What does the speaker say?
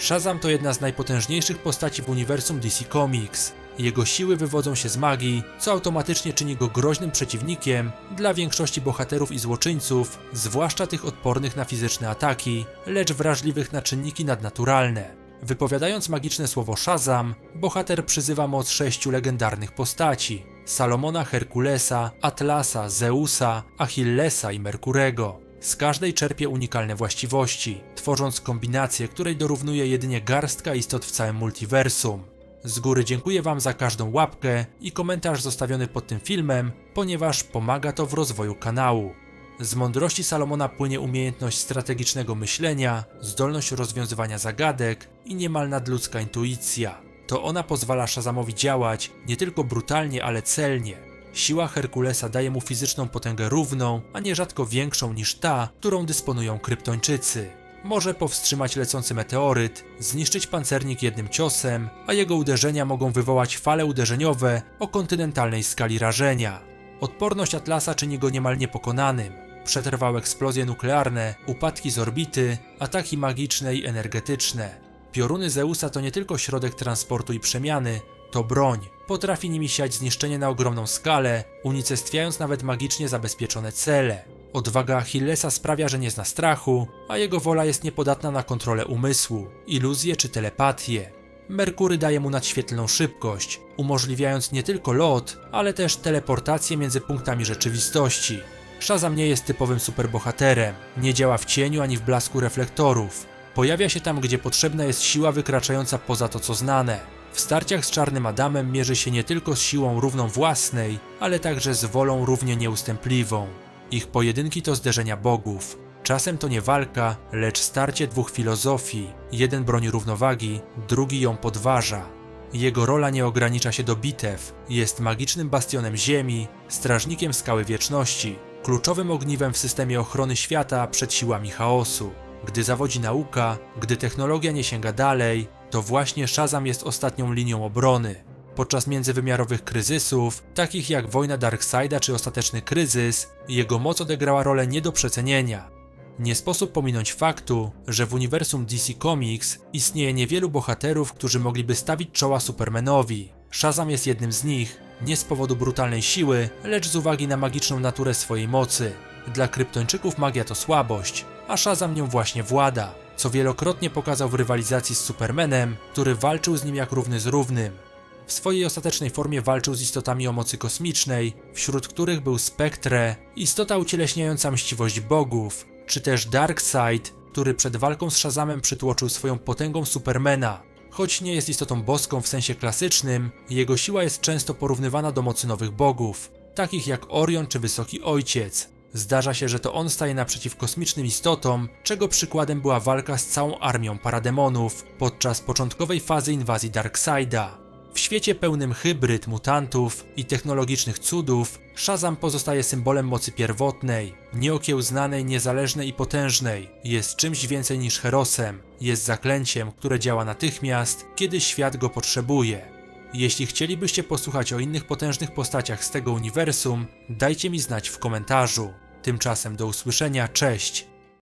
Shazam to jedna z najpotężniejszych postaci w uniwersum DC Comics. Jego siły wywodzą się z magii, co automatycznie czyni go groźnym przeciwnikiem dla większości bohaterów i złoczyńców, zwłaszcza tych odpornych na fizyczne ataki, lecz wrażliwych na czynniki nadnaturalne. Wypowiadając magiczne słowo Shazam, bohater przyzywa moc sześciu legendarnych postaci: Salomona, Herkulesa, Atlasa, Zeusa, Achillesa i Merkurego. Z każdej czerpie unikalne właściwości, tworząc kombinację, której dorównuje jedynie garstka istot w całym multiversum. Z góry dziękuję Wam za każdą łapkę i komentarz zostawiony pod tym filmem, ponieważ pomaga to w rozwoju kanału. Z mądrości Salomona płynie umiejętność strategicznego myślenia, zdolność rozwiązywania zagadek i niemal nadludzka intuicja. To ona pozwala Shazamowi działać nie tylko brutalnie, ale celnie. Siła Herkulesa daje mu fizyczną potęgę równą, a nierzadko większą niż ta, którą dysponują kryptończycy. Może powstrzymać lecący meteoryt, zniszczyć pancernik jednym ciosem, a jego uderzenia mogą wywołać fale uderzeniowe o kontynentalnej skali rażenia. Odporność Atlasa czyni go niemal niepokonanym. Przetrwał eksplozje nuklearne, upadki z orbity, ataki magiczne i energetyczne. Pioruny Zeusa to nie tylko środek transportu i przemiany, to broń. Potrafi nimi siać zniszczenie na ogromną skalę, unicestwiając nawet magicznie zabezpieczone cele. Odwaga Achillesa sprawia, że nie zna strachu, a jego wola jest niepodatna na kontrolę umysłu, iluzję czy telepatię. Merkury daje mu nadświetlną szybkość, umożliwiając nie tylko lot, ale też teleportację między punktami rzeczywistości. Shazam nie jest typowym superbohaterem, nie działa w cieniu ani w blasku reflektorów. Pojawia się tam, gdzie potrzebna jest siła wykraczająca poza to, co znane. W starciach z Czarnym Adamem mierzy się nie tylko z siłą równą własnej, ale także z wolą równie nieustępliwą. Ich pojedynki to zderzenia bogów. Czasem to nie walka, lecz starcie dwóch filozofii. Jeden broni równowagi, drugi ją podważa. Jego rola nie ogranicza się do bitew. Jest magicznym bastionem ziemi, strażnikiem skały wieczności, kluczowym ogniwem w systemie ochrony świata przed siłami chaosu. Gdy zawodzi nauka, gdy technologia nie sięga dalej, to właśnie Shazam jest ostatnią linią obrony. Podczas międzywymiarowych kryzysów, takich jak wojna Darkseida czy ostateczny kryzys, jego moc odegrała rolę nie do przecenienia. Nie sposób pominąć faktu, że w uniwersum DC Comics istnieje niewielu bohaterów, którzy mogliby stawić czoła Supermanowi. Shazam jest jednym z nich, nie z powodu brutalnej siły, lecz z uwagi na magiczną naturę swojej mocy. Dla kryptończyków magia to słabość, a Shazam nią właśnie włada, co wielokrotnie pokazał w rywalizacji z Supermanem, który walczył z nim jak równy z równym. W swojej ostatecznej formie walczył z istotami o mocy kosmicznej, wśród których był Spectre, istota ucieleśniająca mściwość bogów, czy też Darkseid, który przed walką z Shazamem przytłoczył swoją potęgą Supermana. Choć nie jest istotą boską w sensie klasycznym, jego siła jest często porównywana do mocy nowych bogów, takich jak Orion czy Wysoki Ojciec. Zdarza się, że to on staje naprzeciw kosmicznym istotom, czego przykładem była walka z całą armią parademonów podczas początkowej fazy inwazji Darkseida. W świecie pełnym hybryd, mutantów i technologicznych cudów, Shazam pozostaje symbolem mocy pierwotnej, nieokiełznanej, niezależnej i potężnej. Jest czymś więcej niż herosem, jest zaklęciem, które działa natychmiast, kiedy świat go potrzebuje. Jeśli chcielibyście posłuchać o innych potężnych postaciach z tego uniwersum, dajcie mi znać w komentarzu. Tymczasem do usłyszenia, cześć!